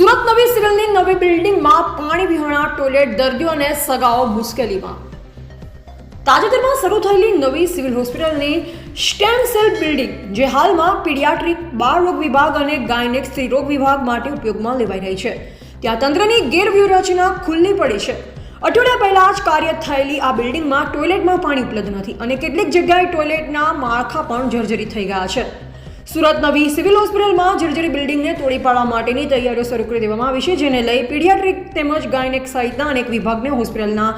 સુરત નવી સિવિલની નવી બિલ્ડિંગમાં પાણી વિહોણા, ટોયલેટ, દર્દીઓ અને સગાઓ મુશ્કેલીમાં. તાજેતરમાં શરૂ થયેલી નવી સિવિલ હોસ્પિટલની સ્ટેમ સેલ બિલ્ડિંગ, જે હાલમાં પીડિયાટ્રિક બાળ રોગ વિભાગ અને ગાયનેક સ્ત્રીરોગ વિભાગ માટે ઉપયોગમાં લેવાઈ રહી છે. ત્યાં તંત્રની ગેરવ્યૂહરચના ખુલ્લી પડી છે. અઠવાડિયા પહેલા જ કાર્ય થયેલી આ બિલ્ડિંગમાં ટોયલેટમાં પાણી ઉપલબ્ધ નથી અને કેટલીક જગ્યાએ ટોયલેટના માળખા પણ જર્જરિત થઈ ગયા છે. સુરત નવી સિવિલ હોસ્પિટલમાં જર્જરી બિલ્ડિંગને તોડી પાડવા માટેની તૈયારીઓ શરૂ કરી દેવામાં આવી છે, જેને લઈ પીડિયાટ્રિક તેમજ ગાયનેક સહિતના અનેક વિભાગને હોસ્પિટલના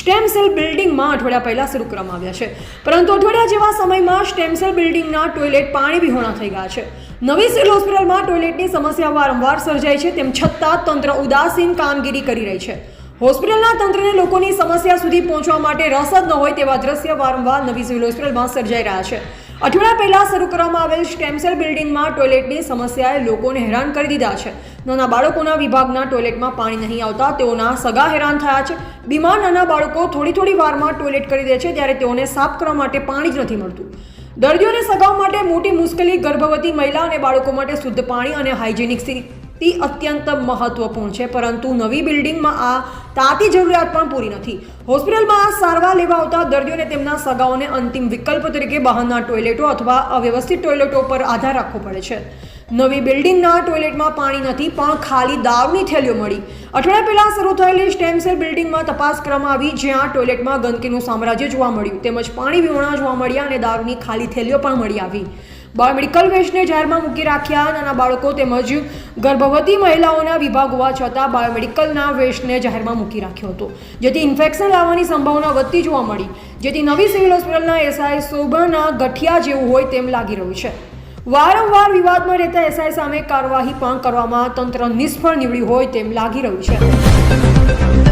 સ્ટેમ સેલ બિલ્ડિંગમાં અઠવાડિયા પહેલાં શરૂ કરવામાં આવ્યા છે. પરંતુ અઠવાડિયા જેવા સમયમાં સ્ટેમ સેલ બિલ્ડિંગના ટોયલેટ પાણી વિહોણા થઈ ગયા છે. નવી સિવિલ હોસ્પિટલમાં ટોયલેટની સમસ્યા વારંવાર સર્જાય છે, તેમ છતાં તંત્ર ઉદાસીન કામગીરી કરી રહી છે. હોસ્પિટલના તંત્રને લોકોની સમસ્યા સુધી પહોંચવા માટે રસ જ ન હોય તેવા દ્રશ્ય વારંવાર નવી સિવિલ હોસ્પિટલમાં સર્જાઈ રહ્યા છે. અઠવાડિયા પહેલા શરૂ કરવામાં આવેલ સ્ટેમસેલ બિલ્ડિંગમાં ટોયલેટની સમસ્યાએ લોકોને હેરાન કરી દીધા છે. નાના બાળકોના વિભાગના ટોયલેટમાં પાણી નહીં આવતા તેઓના સગા હેરાન થયા છે. બીમાર નાના બાળકો થોડી થોડી વારમાં ટોયલેટ કરી દે છે ત્યારે તેઓને સાફ કરવા માટે પાણી જ નથી મળતું. દર્દીઓને સગાવ માટે મોટી મુશ્કેલી, ગર્ભવતી મહિલા અને બાળકો માટે શુદ્ધ પાણી અને હાઇજેનિક સ્થિતિ અત્યંત મહત્વપૂર્ણ છે, પરંતુ નવી બિલ્ડિંગમાં આ તાતી જરૂરિયાત પણ પૂરી નથી. હોસ્પિટલમાં સારવાર લેવા આવતા દર્દીઓને તેમના સગાઓને અંતિમ વિકલ્પ તરીકે બહારના ટોયલેટો અથવા અવ્યવસ્થિત ટોયલેટો પર આધાર રાખવો પડે છે. નવી બિલ્ડિંગના ટોયલેટમાં પાણી નથી, પણ ખાલી દાવની થેલીઓ મળી. અઠવાડિયા પહેલાં શરૂ થયેલી સ્ટેમસેલ બિલ્ડિંગમાં તપાસ કરવામાં આવી, જ્યાં ટોયલેટમાં ગંદકીનું સામ્રાજ્ય જોવા મળ્યું. તેમજ પાણી વિહોણા જોવા મળ્યા અને દારૂની ખાલી થેલીઓ પણ મળી આવી. મેડિકલ વેસ્ટને જાહેરમાં મૂકી રાખ્યા નાના બાળકો તેમજ ગર્ભવતી મહિલાઓના વિભાગ હોવા છતાં બાયોમેડિકલના વેસ્ટને જાહેરમાં મૂકી રાખ્યો હતો. જેથી ઇન્ફેક્શન લાવવાની સંભાવના વધતી જોવા મળી. જેથી નવી સિવિલ હોસ્પિટલના એસઆઈ શોભાના ગઠિયા જેવું હોય તેમ લાગી રહ્યું છે. વારંવાર વિવાદમાં રહેતા એસઆઈ સામે કાર્યવાહી પણ કરવામાં તંત્ર નિષ્ફળ નીવડ્યું હોય તેમ લાગી રહ્યું છે.